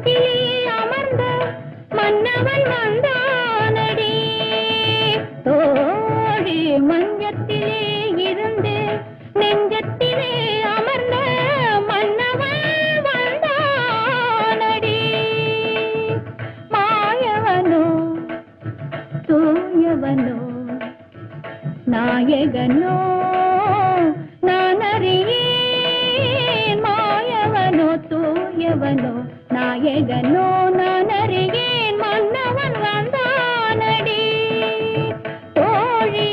மரத்திலே அமர்ந்த மன்னவன் வந்தானடி. தோழி மஞ்சத்திலே இருந்து நெஞ்சத்திலே அமர்ந்த மன்னவன் வந்தானடி. மாயவனோ தூயவனோ நாயகனோ நான் அறியேன். மாயவனோ தூயவனோ ನೋ ನನರಿಗೆ ಮಣ್ಣವನು ಬಂದಾ ನಡಿ. ತೋಳಿ